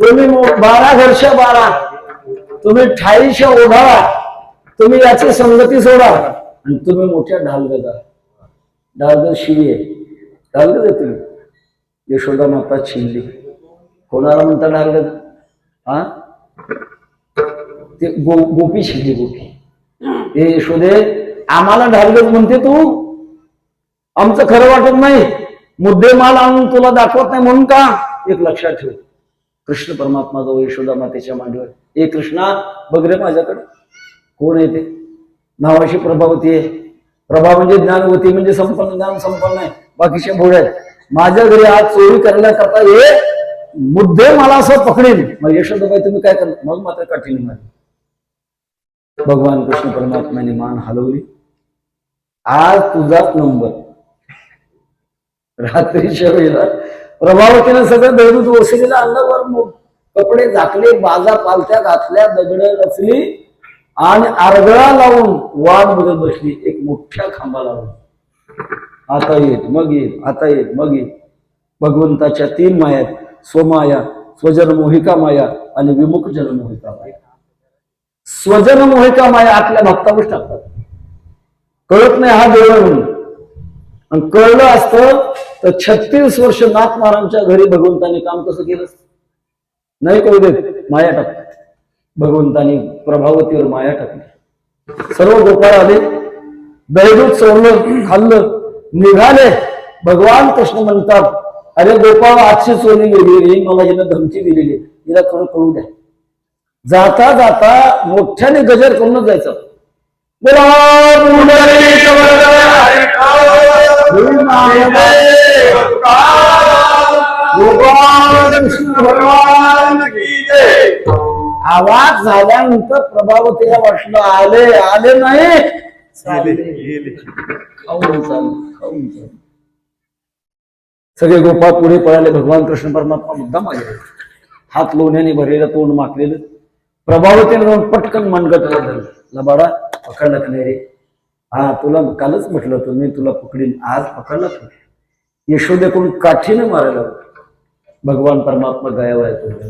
तुम्ही बारा वर्ष बारा. तुम्ही ठाईशे ओढावा तुम्ही याची संगती सोडा. आणि तुम्ही मोठ्या ढालगदा ढालगद शिवी आहे. ढालगद आहे तुम्ही. यशोदा माता छिनली. कोणाला म्हणता ढालगद हा? ते गो गोपी शिल्ली गोपी. हे यशोदे आम्हाला ढालगद म्हणते तू? आमचं खरं वाटत नाही. मुद्देमाल आणून तुला दाखवत नाही म्हणून का? एक लक्षात ठेव. कृष्ण परमात्मा जवळ यशोदा मातेच्या मांडीवर. ए कृष्णा बघ रे माझ्याकडे. कोण आहे ते? नावाशी प्रभावती आहे. प्रभा म्हणजे ज्ञानवती म्हणजे संपन्न ज्ञान संपन्न आहे. बाकीच्या भोळे आहेत. माझ्या घरी आज चोरी करण्याकरता ये मुद्दे मला असं पकडेल मग यशोदाबाई तुम्ही काय करणार? मग मात्र कठीण मारली भगवान कृष्ण परमात्म्याने मान हलवली. आज तुझाच नंबर. रात्रीच्या वेळेला प्रभावतीनं सगळं दळून वसलेलं अंगावर मग कपडे झाकले बाजा पालथ्या घातल्या दगड रचली आणि आरगळा लावून वाट बघत बसली एक मोठ्या खांबा लावून. आता येत मग येत आता येत मग येत. भगवंताच्या तीन माया स्वमाया स्वजन मोहिका माया आणि विमुख जन मोहिका माया. स्वजन मोहिका माया आपल्या भक्तावर टाकतात. कळत नाही हा देवळ म्हणून आणि कळलं असतं तर छत्तीस वर्ष नाथ महाराजांच्या घरी भगवंताने काम कसं केलं नाही कळू देत माया टाकतात भगवंतानी प्रभावतीवर माया टाकली सर्व गोपाळ आले दैदूत सोडलं खाल्लं निघाले भगवान कृष्ण म्हणतात अरे गोपाळ आजची चोरी गेली मला हिनं धमकी दिलेली हिला थोडं कळू द्या जाता जाता मोठ्याने गजर करूनच जायचं बोला कृष्ण भगवान आवाज झाल्यानंतर प्रभावतीला वाटलं आले आले नाही. खाऊन चाल खाऊन चाल सगळे गोपाळ पुढे पळाले भगवान कृष्ण परमात्मा मुद्दाम आले हात लोण्याने भरलेलं तोंड माकलेलं प्रभावतीने जाऊन पटकन मनगट धरलं. लबाडा पकडला का नाही रे हा तुला कालच म्हटलं होतं मी तुला पकडीन आज पकडला तू. यशोदेकडून काठीने मारायला भगवान परमात्मा गायब आहे तुझ्या.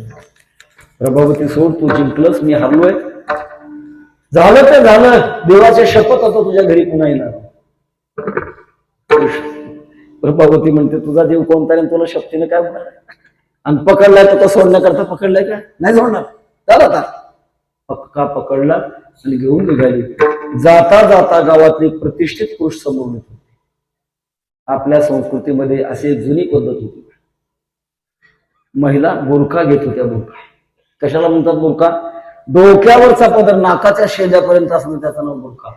प्रभावती सोड तू जिंकलंस मी हरलोय. झालं तर झालं देवाचे शपथ आता तुझ्या घरी पुन्हा येणार. प्रभावती म्हणते तुझा देव कोणता आहे आणि तुला शक्तीने काय होणार आणि पकडलाय तर सोडण्याकरता पकडलाय का? नाही सोडणार. झालं आता. पक्का पकडला आणि घेऊन निघाली. जाता जाता गावातली एक प्रतिष्ठित पुरुष समोर येत होते. आपल्या संस्कृतीमध्ये अशी एक जुनी पद्धत होती. महिला बुरखा घेत होत्या बुरखा. कशाला म्हणतात बुरखा? डोक्यावरचा पदर नाकाच्या शेजापर्यंत असणं त्याचं नाव बुरखा.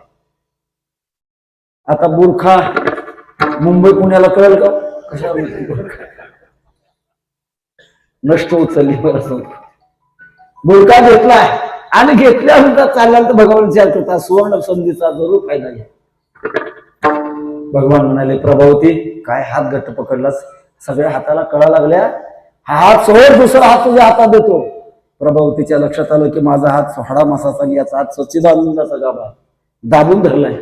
आता बुरखा मुंबई पुण्याला कळेल का? कशाला म्हणतात बुरखा? नष्ट उचलली बरं घेतलाय. बुरका घेतलाय आणि घेतल्यानंतर चालल्यानंतर भगवान विचार करता सुवर्ण संधीचा जरूर फायदा घ्या भगवान म्हणाले प्रभावती काय हात घट्ट पकडलास? सगळ्या हाताला कळा लागल्या. हा हात सोड दुसरा हात तुझ्या हातात देतो. प्रभावतीच्या लक्षात आलं की माझा हात सोहळा मासाचा आणि याचा हात सच्चिदानंदाचा गाभा दाबून धरलाय.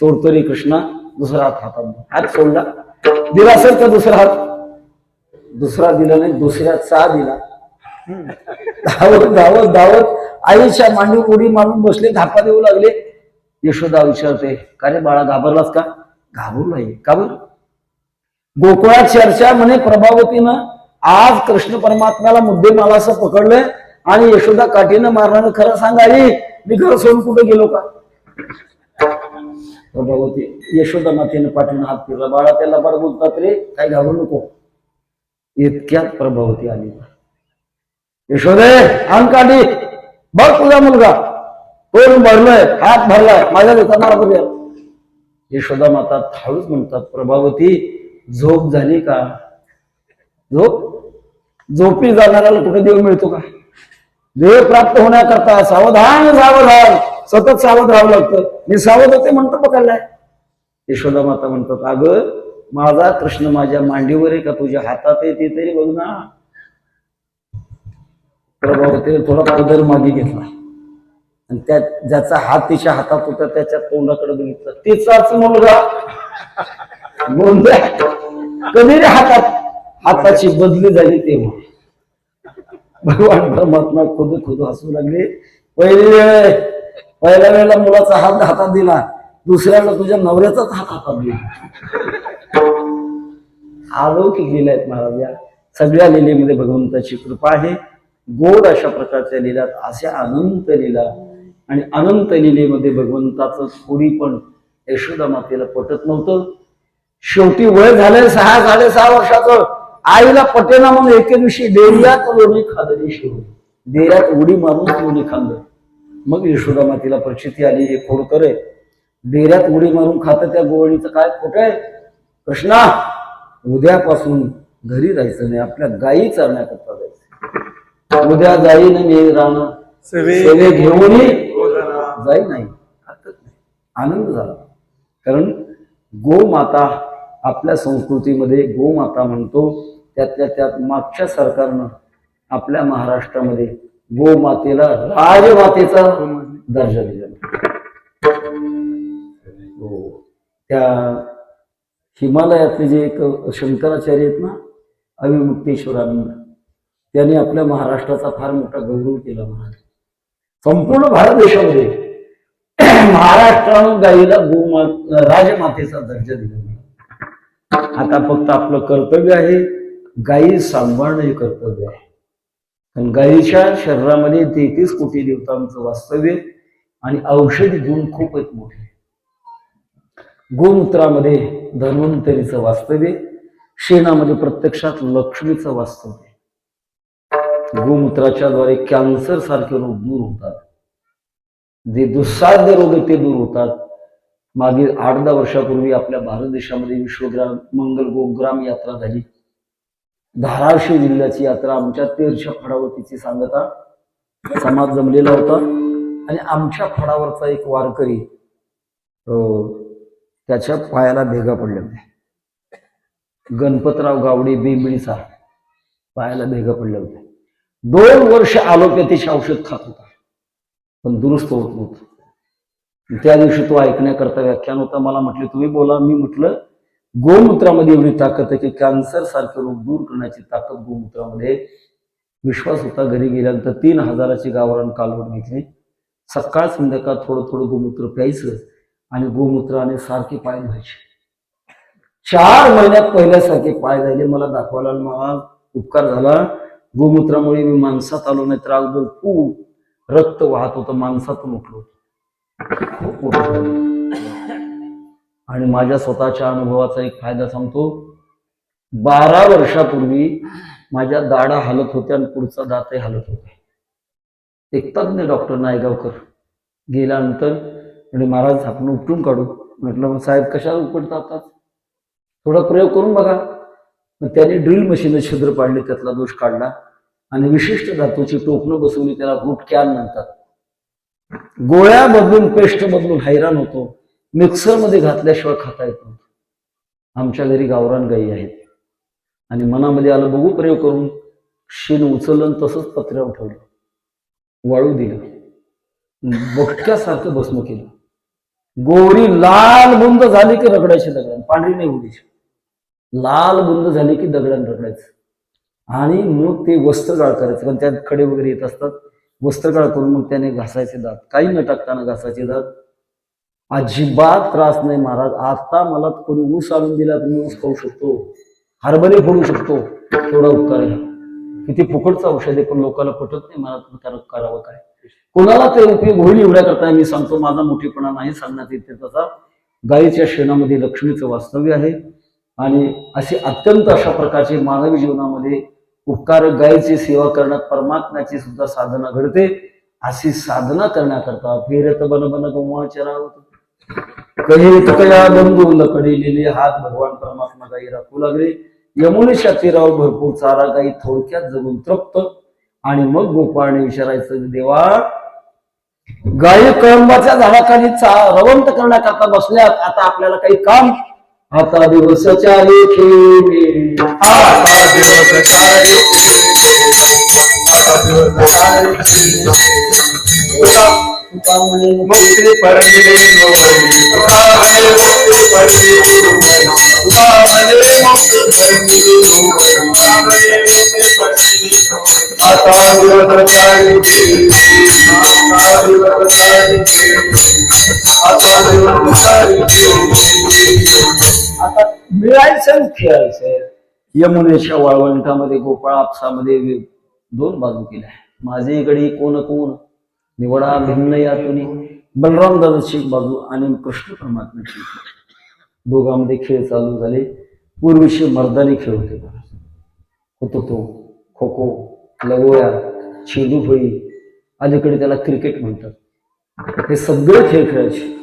सोडतो रे कृष्णा दुसरा हात हातात. हात सोडला. दिला असेल तर दुसरा हात. दुसरा दिला नाही दुसऱ्याचा दिला. धावत धावत धावत. आईच्या मांडीवर उडी मारून बसले धापा देऊ लागले. यशोदा विचारते का रे बाळा घाबरलास का? घाबरू नाही. का बर? गोकुळात चर्चा म्हणे प्रभावतीनं. आज कृष्ण परमात्म्याला मुद्दे मला असं पकडलंय आणि यशोदा काठीनं मारणार खरं सांगाई मी घर सोडून कुठे गेलो का? प्रभावती यशोदा मातेनं पाठीनं हात फिरला. बाळा त्याला बरं बोलतात रे. काय घाबरू नको. इतक्यात प्रभावती आली. यशोदे आण काढी. बघ तुझा मुलगा. तोंड भरलंय हात भरलाय माझ्या दुकानाला बघूया. यशोदा माता हळूच म्हणतात प्रभावती झोप झाली का? झोप? झोपी जाणाऱ्याला कुठे देव मिळतो का? देव प्राप्त होण्याकरता सावधान सावधान सतत सावध राहावं लागतं. मी सावध होते म्हणतो पकडलाय यशोदा माता म्हणतात अगं माझा कृष्ण माझ्या मांडीवर आहे का? तुझ्या हातात आहे ते तरी बघ ना. प्रभावतीने थोडा पदर मागे घेतला. आणि त्या ज्याचा हात तिच्या हातात होता त्याच्या तोंडाकडे बघितलं. तिचाच मुलगा कधी रे हातात. हाताची बदली झाली तेव्हा. भगवान परमात्मा खोदू खोदू हसू लागले. पहिली वेळ पहिल्या वेळेला मुलाचा हात हातात दिला. दुसऱ्या वेळेला तुझ्या नवऱ्याचाच हात हातात दिला. अलौकिक लीला आहेत महाराज या. सगळ्या लिलेमध्ये भगवंताची कृपा आहे. गोड अशा प्रकारच्या लिलात अशा अनंत लीला. आणि अनंत लिलेमध्ये भगवंताचं थोडी पण यशोदा मातेला पटत नव्हतं. शेवटी वय झालंय सहा साडेसहा वर्षाचं. आईला पटेना म्हणून एके दिवशी डेऱ्यात लोणी खाल्ली शिव डेऱ्यात उडी मारून लोणी खाल्लं मग यशोदा मातेला प्रचिती आली हे खोड करे डेऱ्यात उडी मारून खातं त्या गोवळीचं काय खोट आहे? कृष्णा उद्यापासून घरी जायचं नाही आपल्या गायी चरण्याकरता उद्या जाईन मी राहणं सेवे घेऊन जाई नाही. हरकत नाही. आनंद झाला. कारण गोमाता आपल्या संस्कृतीमध्ये गोमाता म्हणतो. त्यातल्या त्यात मागच्या सरकारनं आपल्या महाराष्ट्रामध्ये गोमातेला राजमातेचा दर्जा दिलेला हो. त्या हिमालयातले जे एक शंकराचार्य आहेत ना अविमुक्तेश्वरानंद त्यांनी आपल्या महाराष्ट्राचा फार मोठा गौरव केला महाराज संपूर्ण भारत देशामध्ये महाराष्ट्रानं गाईला गोमा राजमातेचा दर्जा दिला आता फक्त आपलं कर्तव्य आहे गायी सांभाळणं हे कर्तव्य आहे. कारण गायीच्या शरीरामध्ये तेहतीस कोटी देवतांचं वास्तव्य आणि औषधी गुण खूप आहेत मोठे. गोमूत्रामध्ये धन्वंतरीचं वास्तव्य शेणामध्ये प्रत्यक्षात लक्ष्मीचं वास्तव्य गोमूत्राच्या द्वारे कॅन्सर सारखे रोग दूर होतात. जे दुस्साध्य रोग आहेत ते दूर होतात. मागील आठ दहा वर्षापूर्वी आपल्या भारत देशामध्ये विश्वग्राम मंगल गोग्राम यात्रा झाली. धाराशिव जिल्ह्याची यात्रा आमच्या तेरच्या फडावरतीची सांगता समाज जमलेला होता. आणि आमच्या फडावरचा एक वारकरी अं, त्याच्या पायाला भेगा पडल्या होत्या. गणपतराव गावडे बेंबिळीचा पायाला भेगा पडल्या होत्या. दोन वर्ष आलोपॅथीचे औषध खात होता. पण दुरुस्त होत नव्हतं. त्या दिवशी तो ऐकण्याकरता व्याख्यान होता मला म्हटले तुम्ही बोला. मी म्हटलं गोमूत्रामध्ये एवढी ताकद आहे की कॅन्सर सारखे रोग दूर करण्याची ताकद गोमूत्रामध्ये विश्वास होता घरी गेल्यानंतर तीन हजाराची गावरान कालवड घेतली. सकाळ संध्याकाळ थोडं थोडं गोमूत्र प्यायचं आणि गोमूत्राने सारखे पाय धुवायचे. चार महिन्यात पहिल्यासारखे पाय झाले मला दाखवायला मला उपकार झाला. गोमूत्रामुळे मी माणसात आलो नाही तर अगोदर खूप रक्त वाहत होतं माणसातून उठलो खूप आणि माझ्या स्वतःच्या अनुभवाचा एक फायदा सांगतो. बारा वर्षापूर्वी माझ्या दाडा हालत होत्या आणि पुढचा दातही हालत होता. एक तज्ञ डॉक्टर नायगावकर. गेल्यानंतर म्हणजे महाराज आपण उपटून काढू. म्हटलं मग साहेब कशाला उपटतात थोडा प्रयोग करून बघा. मग त्याने ड्रिल मशीन छिद्र पाडले त्यातला दोष काढला. आणि विशिष्ट धातूची टोपणं बसवली त्याला रूट कॅन म्हणतात. गोळ्या बदलून पेस्ट बदलून हैराण होतो. मिक्सरमध्ये घातल्याशिवाय खाता येत आमच्या घरी गावरान गाई आहेत. आणि मनामध्ये आलं बघू प्रयोग करून. शेण उचललं तसंच पत्र्यावर ठेवलं. वाळू दिलं. बक्क्यासारखं भस्म केलं. गोरी लाल बुंद झाली की रगडायची दगडान पांढरी नाही उडीची. लाल बुंद झाली की दगडान रगडायचं. आणि मग ते वस्त्रगाळ करायचं. कारण त्यात खडे वगैरे येत असतात. वस्त्रगाळ करून मग त्याने घासायचे दात. काही न टाकताना घासायचे दात. अजिबात त्रास नाही महाराज. आता मला कोणी ऊस आणून दिला तर मी ऊस खाऊ शकतो. हरभरे फोडू शकतो. थोडा उपकार आहे. किती फुकटचं औषध आहे पण लोकांना पटत नाही मला तुम्ही त्याला करावं काय. कोणाला ते उपयोग होईल एवढ्या करता मी सांगतो. माझा मोठेपणा नाही सांगण्यात येते तसा. गायीच्या शेणामध्ये लक्ष्मीचं वास्तव्य आहे. आणि असे अत्यंत अशा प्रकारचे मानवी जीवनामध्ये उपकार गायीची सेवा करण्यात परमात्म्याची सुद्धा साधना घडते. अशी साधना करण्याकरता फेरत बन बन गौवाच्या रावत. कही कया बंधू हात भगवान परमात्मा गाई राखू लागले. यमुनेच्या तीरावर भरपूर चारा गाई थोडक्यात जगून तृप्त. आणि मग गोपाळने विचारायचं देवा गायी कळंबाच्या झाडाखाली रवंत करण्याकरता बसल्यात आता आपल्याला काही काम आता दिवसाच्या लेखी आता दिवस काय आता दिवस काय तुका म्हणे मुक्ती परमिले नोरी तुका रे मुक्ती पडली तुका म्हणे मोक्ष धर्मी तुका म्हणे मोक्ष पडली आता दिवस चालली आता दिवस चालली आता दिवस चालली आता मिळायचं खेळायचं. यमुनेच्या वाळवंटामध्ये गोपाळ आपसामध्ये दोन बाजू केल्या. माझे इकडे कोण कोण? निवडा भिन्न यातून बलराम दादाची एक बाजू आणि कृष्ण परमात्म्याची दोघांमध्ये खेळ चालू झाले. पूर्वीचे मर्दानी खेळ होते होतो तो. खो खो लगोया छेदूफळी अलीकडे त्याला क्रिकेट म्हणतात. हे सगळे खेळ खेळायचे.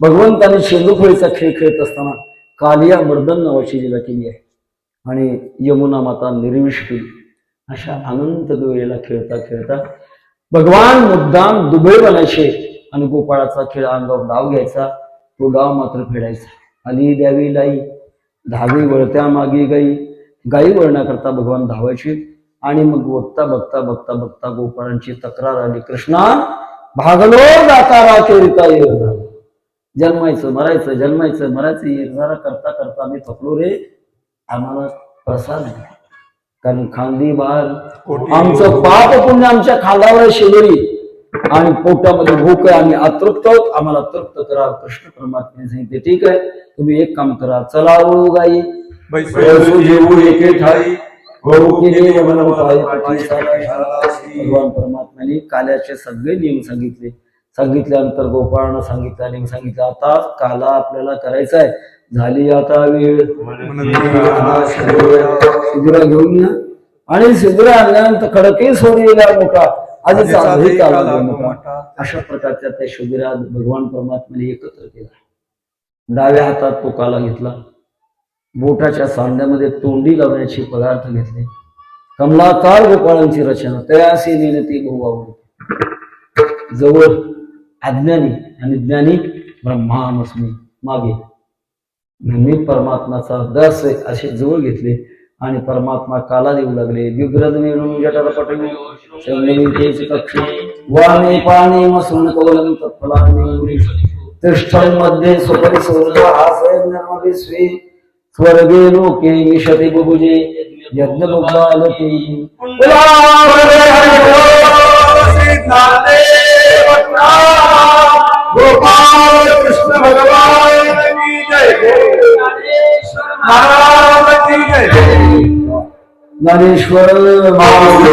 भगवंताने शेंदूफळीचा खेळ खेळत असताना कालिया मर्दन नावाची लीला केली आहे आणि यमुना माता निर्विष केली अशा अनंत दुवेला खेळता खेळता भगवान मुद्दाम दुबई बनायचे आणि गोपाळाचा खेळ अंगावर डाव घ्यायचा तो डाव मात्र फेडायचा. आली द्यावी लाई धावी वळत्या मागे गाई गाई वळण्याकरता भगवान धावायचे आणि मग बघता बघता बघता बघता गोपाळांची तक्रार आली कृष्णा भागलो दातारा केरिता येत हो. जन्मायचं मरायचं जन्मायचं मरायचं येणारा करता करता मी थकलो रे. आम्हाला प्रसाद. कारण खांदी बाल आमचं पाप पुण्य आमच्या खांदावर शेजारी. आणि पोटामध्ये भूक आहे आम्ही अतृप्त आहोत. आम्हाला तृप्त करा. कृष्ण परमात्म्याने सांगितले ठीक आहे तुम्ही एक काम करा. चला ओ गाई. सालासी. भगवान परमात्म्याने काल्याचे सगळे नियम सांगितले. सांगितल्यानंतर गोपाळानं सांगितलं नियम सांगितलं आता काला आपल्याला करायचा आहे झाली आता वेळ. शिबिरा घेऊन या. आणि शिबिरा आणल्यानंतर खडके सोडलेला मोठा. आधी चालू काला मोठा. अशा प्रकारच्या त्या शिबिरात भगवान परमात्म्याने एकत्र केला. डाव्या हातात तो काला घेतला. बोटाच्या सांड्यामध्ये तोंडी लावण्याचे पदार्थ घेतले. कमलाकार गोपाळांची रचना. तयासी नेनती बहु जवळ अज्ञानी आणि ज्ञानी ब्रह्मानुस्मी मागे. मी परमात्माचा दस आहे असे जवळ घेतले आणि परमात्मा काला देऊ लागले. विग्रज मिळून जटाला पटवू कक्ष. पाणी मसून तत्फलाने तिष्ठनमध्ये स्वपरी सौर्य स्वे. स्वर्गे लोके मिशते बुभुजे यज्ञ लोकालते गोपाल कृष्ण भगवान की जय महाराज की जय ज्ञानेश्वर माऊली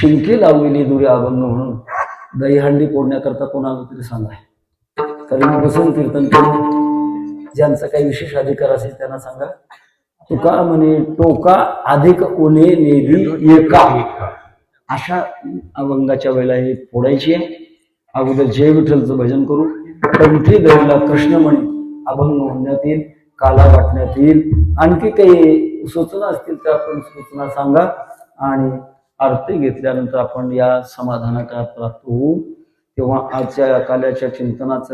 शिंके लावलेली दुरी अभंग म्हणून. दहीहंडी फोडण्याकरता कोणाला तरी सांगा. कारण बसून कीर्तन करून ज्यांचा काही विशेष अधिकार असेल त्यांना सांगा. तुका म्हणे टोका अधिक उणे नेदी एका अशा अभंगाच्या वेळेला हे फोडायची. आहे अगोदर जय विठ्ठलचं भजन करू. कंठी दहीला कृष्ण म्हणे अभंग म्हणण्यात येईल काला वाटण्यात येईल. आणखी काही सूचना असतील त्या आपण सूचना सांगा. आणि आरती घेतल्यानंतर आपण या समाधानाकडे प्राप्त होऊ. तेव्हा आजच्या या काल्याच्या चिंतनाचं